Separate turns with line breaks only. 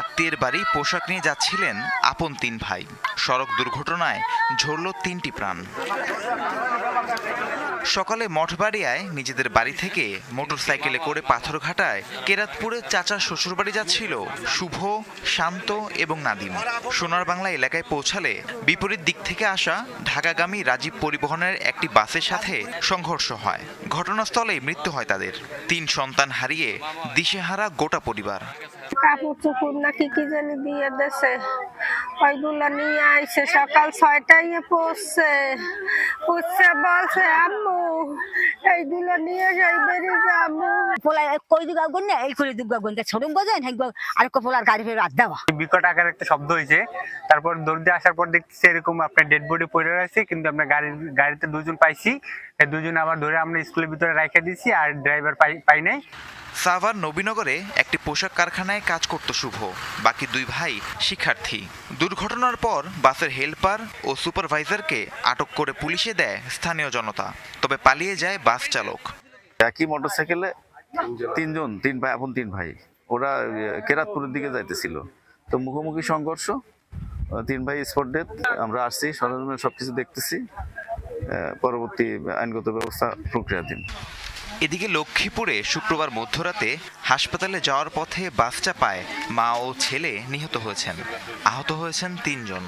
আত্মীয়ের বাড়ি পোশাক নিয়ে যাচ্ছিলেন আপন তিন ভাই। সড়ক দুর্ঘটনায় ঝরল তিনটি প্রাণ। সকালে মঠবাড়িয়ায় নিজেদের বাড়ি থেকে মোটরসাইকেলে করে পাথরঘাটায় কেরাতপুরে চাচার শ্বশুরবাড়ি যাচ্ছিল শুভ, শান্ত এবং নাদিম। সোনার বাংলা এলাকায় পৌঁছালে বিপরীত দিক থেকে আসা ঢাকাগামী রাজীব পরিবহনের একটি বাসের সাথে সংঘর্ষ হয়। ঘটনাস্থলেই মৃত্যু হয় তাদের। তিন সন্তান হারিয়ে দিশেহারা গোটা পরিবার।
কাপড় চুপুর নাকি কি জানি দিয়ে দেছে। ওইগুলো নিয়ে আইসে সকাল ছয়টায় পড়ছে। পড়ছে বলছে আম্মু এইগুলো নিয়ে যাই বেরিয়ে যাব
পোলা কই দিক আগুন না? এই করে আগুন ছোট গজেন হেগ আর কো পোলার গাড়ি ফের রাত দেওয়া।
বিকট আকার একটা শব্দ হয়েছে তারপর দৌড় দিয়ে আসার পর দেখছি এরকম আপনার ডেড বডি পড়ে রয়েছে কিন্তু আমরা গাড়ির গাড়িতে দুজন পাইছি। দুজন আবার ধরে আমরা স্কুলের ভিতরে রেখে দিয়েছি আর ড্রাইভার পাই পাই নাই।
সাভার নবীনগরে একটি পোশাক কারখানায় কাজ করত শুভ, বাকি দুই ভাই শিক্ষার্থী। দুর্ঘটনার পর বাসের হেল্পার ও সুপারভাইজারকে আটক করে পুলিশে দেয় স্থানীয় জনতা। তবে পালিয়ে যায় বাস চালক।
একই মোটরসাইকেলে তিনজন, তিন ভাই আপন তিন ভাই। ওরা কেরাতপুরের দিকে যাইতেছিল। তো মুখোমুখি সংঘর্ষ, তিন ভাই স্পট ডেথ আমরা আসছি সরঞ্জামের সবকিছু দেখতেছি পরবর্তী আইনগত ব্যবস্থা প্রক্রিয়াধীন।
এদিকে লক্ষ্মীপুরে শুক্রবার মধ্যরাতে হাসপাতালে যাওয়ার পথে বাস চাপায় মা ও ছেলে নিহত হয়েছেন। আহত হয়েছেন তিনজন।